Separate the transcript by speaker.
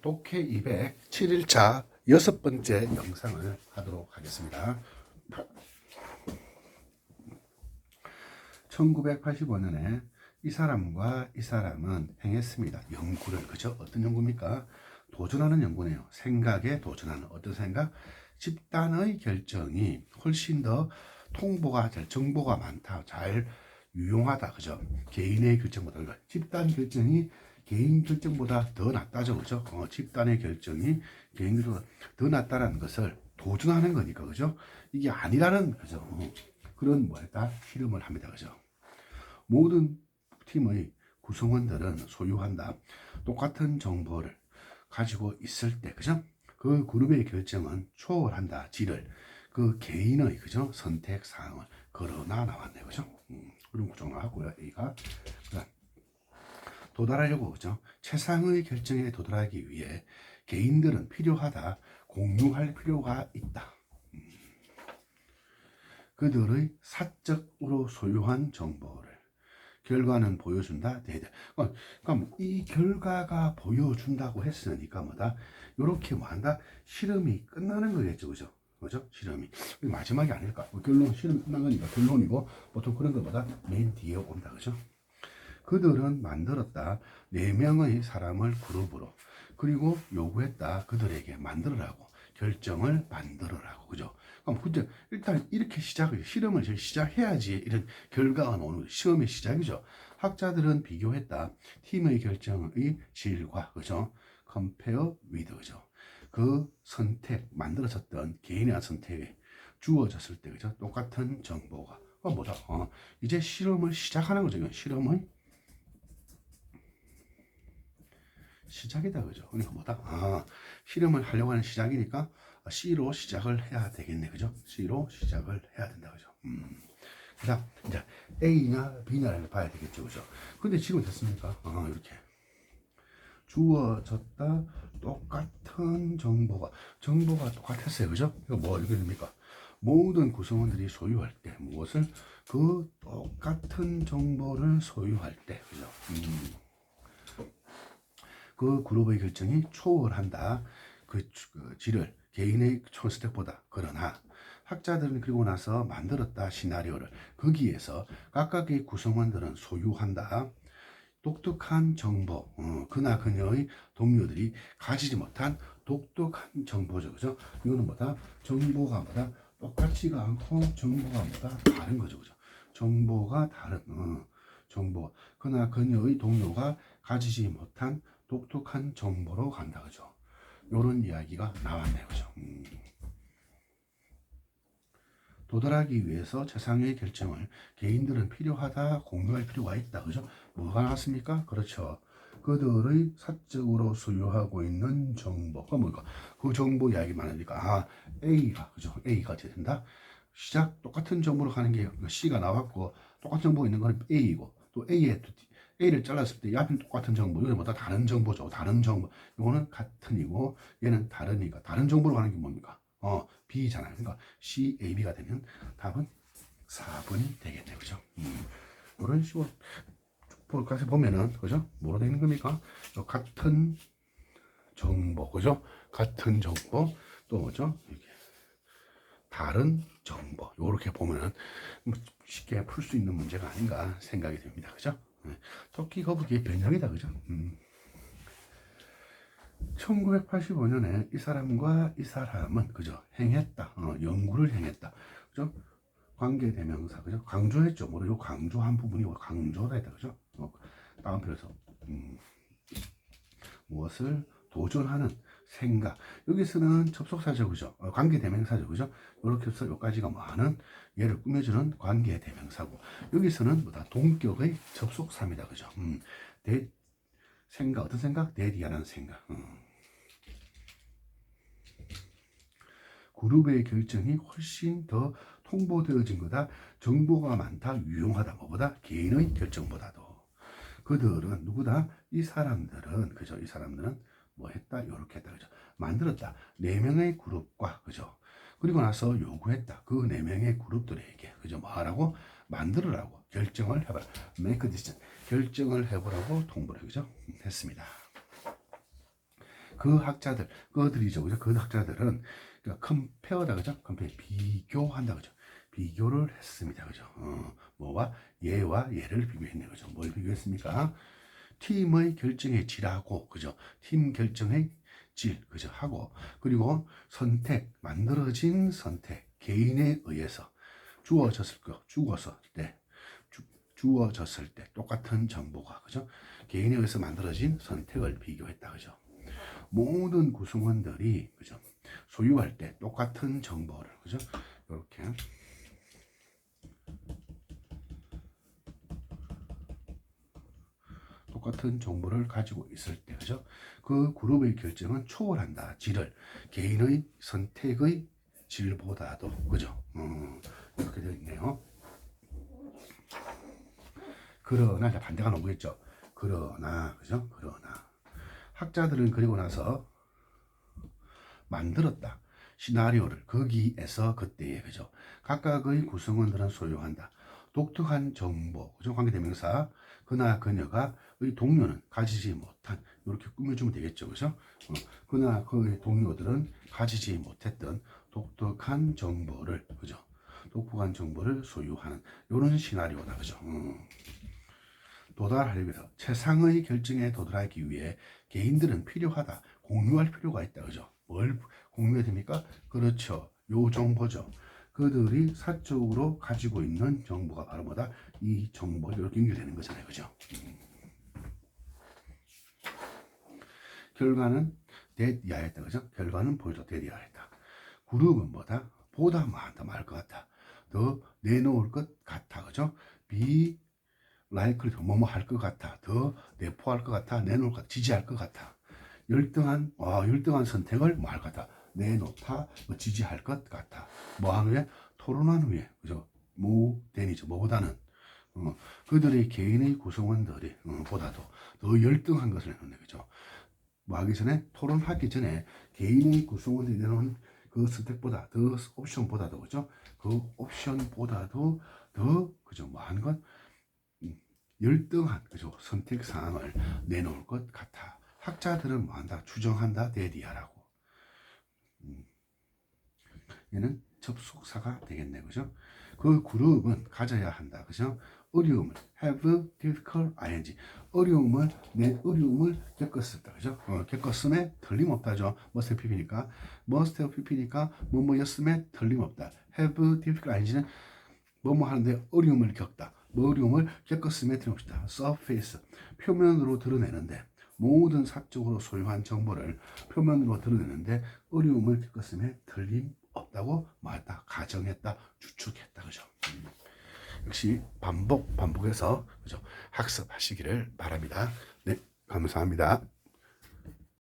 Speaker 1: 독해 207일차 여섯 번째 영상을 하도록 하겠습니다. 1985년에 이 사람과 이 사람은 행했습니다. 연구를 그죠? 어떤 연구입니까? 도전하는 연구네요. 생각에 도전하는 어떤 생각? 집단의 결정이 훨씬 더 통보가 잘 정보가 많다, 잘 유용하다, 그죠? 개인의 결정보다 그러니까 집단 결정이 개인 결정보다 더 낫다죠, 그죠? 어, 집단의 결정이 개인 결정보다 더 낫다라는 것을 도전하는 거니까, 그죠? 이게 아니라는 그죠? 어, 그런 뭐랄까 실험을 합니다, 그죠? 모든 팀의 구성원들은 소유한다. 똑같은 정보를 가지고 있을 때, 그죠? 그 그룹의 결정은 초월한다. 지를 그 개인의 그죠? 선택 사항을 걸어놔 나왔네, 그죠? 음, 그런 구조 나왔고요. A가 도달하려고 그죠? 최상의 결정에 도달하기 위해 개인들은 필요하다. 공유할 필요가 있다. 음. 그들의 사적으로 소유한 정보를 결과는 보여준다. 대대. 그러니까 그러니까 이 결과가 보여준다고 했으니까 뭐다. 이렇게 뭐 한다. 실험이 끝나는 거겠죠, 그죠? 그죠? 실험이 마지막이 아닐까? 뭐 결론 실험 끝난 거니까 결론이고 보통 그런 것보다 맨 뒤에 온다, 그죠? 그들은 만들었다. 네 명의 사람을 그룹으로 그리고 요구했다. 그들에게 만들어라고 결정을 만들어라고 그죠? 그럼 근데 일단 이렇게 시작을 실험을 시작해야지 이런 결과가 나오는. 시험의 시작이죠. 학자들은 비교했다. 팀의 결정의 질과 그죠? compare with 그죠? 그 선택 만들어졌던 개인의 선택에 주어졌을 때 그죠? 똑같은 정보가 어 뭐다? 어, 이제 실험을 시작하는 거죠. 실험의 시작이다 그죠? 그러니까 뭐다? 아, 실험을 하려고 하는 시작이니까 C로 시작을 해야 되겠네 그죠? C로 시작을 해야 된다 그죠? 음. 그다음 이제 A나 B나를 봐야 되겠죠 그죠? 근데 지금 됐습니까? 아, 이렇게 주어졌다 똑같은 정보가 정보가 똑같았어요 그죠? 이거 뭐 이게 됩니까? 모든 구성원들이 소유할 때 무엇을 그 똑같은 정보를 소유할 때 그죠? 음. 그 그룹의 결정이 초월한다. 그, 그 질을 개인의 초스택보다 그러나 학자들은 그리고 나서 만들었다 시나리오를 거기에서 각각의 구성원들은 소유한다. 독특한 정보, 어, 그나 그녀의 동료들이 가지지 못한 독특한 정보죠, 그죠? 이거는 뭐다? 정보가 뭐다? 똑같지가 않고 정보가 뭐다? 다른 거죠, 그죠? 정보가 다른, 어, 정보, 그나 그녀의 동료가 가지지 못한 독특한 정보로 간다 그죠? 요런 이야기가 나왔네요 그죠? 음. 도달하기 위해서 최상의 결정을 개인들은 필요하다 공유할 필요가 있다 그죠? 뭐가 나왔습니까? 그렇죠. 그들의 사적으로 소유하고 있는 정보가 뭘까? 그 정보 이야기 많으니까 아 A가 그죠? A가 된다? 시작 똑같은 정보로 가는 게 C가 나왔고 똑같은 정보가 있는 거는 A이고 또또 A를 잘랐을 때 앞은 똑같은 정보, 뭐다 다른 정보죠. 다른 정보. 이거는 같은 이고 얘는 다른이가 다른 정보로 가는 게 뭡니까? 어, B잖아요. 그러니까 C, A, B가 되면 답은 4번이 되겠네. 그죠? 음. 이런 식으로 볼까지 보면은 그죠? 뭐로 되는 겁니까? 같은 정보, 그죠? 같은 정보 또 뭐죠? 이렇게 다른 정보. 이렇게 보면은 뭐 쉽게 풀 수 있는 문제가 아닌가 생각이 됩니다. 그죠? 토끼 거북이의 변형이다 그죠? 음. 1985년에 이 사람과 이 사람은 그죠? 행했다. 어, 연구를 행했다. 그죠? 관계 대명사 그죠? 강조했죠. 뭐요 강조한 부분이 강조다 했다 그죠? 어, 다음 편에서 음, 무엇을 도전하는 생각 여기서는 접속사죠? 어, 관계 대명사죠 그죠? 이렇게 해서 여기까지가 뭐하는 얘를 꾸며주는 관계 대명사고 여기서는 뭐다 동격의 접속사입니다 그죠? 음, 내 생각 어떤 생각? 내 대한 생각 음. 그룹의 결정이 훨씬 더 통보되어진 거다 정보가 많다 유용하다 뭐보다 개인의 결정보다도 그들은 누구다? 이 사람들은 그죠? 이 사람들은 뭐 했다? 요렇게 했다. 그죠? 만들었다. 네 명의 그룹과 그죠? 그리고 나서 요구했다. 그 네 명의 그룹들에게 그죠? 뭐 하라고? 만들으라고 결정을 해봐라. make decision. 결정을 해보라고 통보를 그죠? 했습니다. 그 학자들, 그들이죠. 그죠? 그 학자들은 그러니까 컴페어다 그죠? 컴페어 비교한다 그죠? 비교를 했습니다. 그죠? 어, 뭐와 얘와 얘를 비교했네. 그죠? 뭘 비교했습니까? 팀의 결정의 질하고 그죠? 팀 결정의 질 그죠? 하고 그리고 선택 만들어진 선택 개인에 의해서 주어졌을 거 주어서 때 주, 주어졌을 때 똑같은 정보가 그죠? 개인에 의해서 만들어진 선택을 비교했다 그죠? 모든 구성원들이 그죠? 소유할 때 똑같은 정보를 그죠? 이렇게 똑같은 정보를 가지고 있을 때 그죠? 그 그룹의 결정은 초월한다. 질을 개인의 선택의 질보다도 그죠? 음, 이렇게 되어 있네요. 그러나 반대가 나오겠죠. 그러나 그죠? 그러나 학자들은 그리고 나서 만들었다. 시나리오를 거기에서 그때에 그죠? 각각의 구성원들은 소유한다. 독특한 정보, 그죠? 관계대명사 그나 그녀가 의 동료는 가지지 못한 이렇게 꾸며주면 되겠죠, 그죠? 어, 그나 그의 동료들은 가지지 못했던 독특한 정보를 그죠? 독특한 정보를 소유하는 이런 시나리오다, 그죠? 음. 도달하기 위해서 최상의 결정에 도달하기 위해 개인들은 필요하다. 공유할 필요가 있다. 그죠? 뭘 공유해야 됩니까? 그렇죠. 요 정보죠. 그들이 사적으로 가지고 있는 정보가 바로 뭐다? 이 이렇게 연결되는 거잖아요. 그죠? 음. 결과는 대디아했다. 그죠? 결과는 보여줘 대디아했다. 그룹은 뭐다? 보다 많다 말 것 같아. 더 내놓을 것 같아. 그죠? 비 라이크를 뭐뭐 할 것 같아. 더 내포할 것 같아. 내놓을 것 같아. 지지할 것 같아. 열등한, 와, 열등한 선택을 뭐할 것 같아. 내놓다, 뭐 지지할 것 같아. 뭐한 후에? 토론한 후에. 그죠? 무대니죠. 뭐보다는. 어, 그들의 개인의 구성원들이, 어, 보다도 더 열등한 것을 내놓네. 그죠? 뭐 하기 전에, 토론하기 전에 개인의 구성원들이 내놓은 그 선택보다, 더 옵션보다도, 그죠? 그 옵션보다도 더, 그죠? 뭐한 건, 열등한 그죠 선택 사항을 내놓을 것 같아. 학자들은 뭐 한다 추정한다 대디하라고. 음. 얘는 접속사가 되겠네 그죠? 그 그룹은 가져야 한다 그죠? 어려움을 have difficult ing 어려움을 내 어려움을 겪었었다 그죠? 어, 겪었음에 틀림없다죠. must have pp니까 must have pp니까 뭐뭐였음에 틀림없다. have difficult ing는 뭐뭐 하는데 어려움을 겪다. 뭐 어려움을 겪었음에 틀림없다. surface 표면으로 드러내는데 모든 사적으로 소유한 정보를 표면으로 드러내는데 어려움을 겪었음에 틀림없다고 말했다. 가정했다. 추측했다. 그죠? 음. 역시 반복 반복해서 그죠? 학습하시기를 바랍니다. 네, 감사합니다.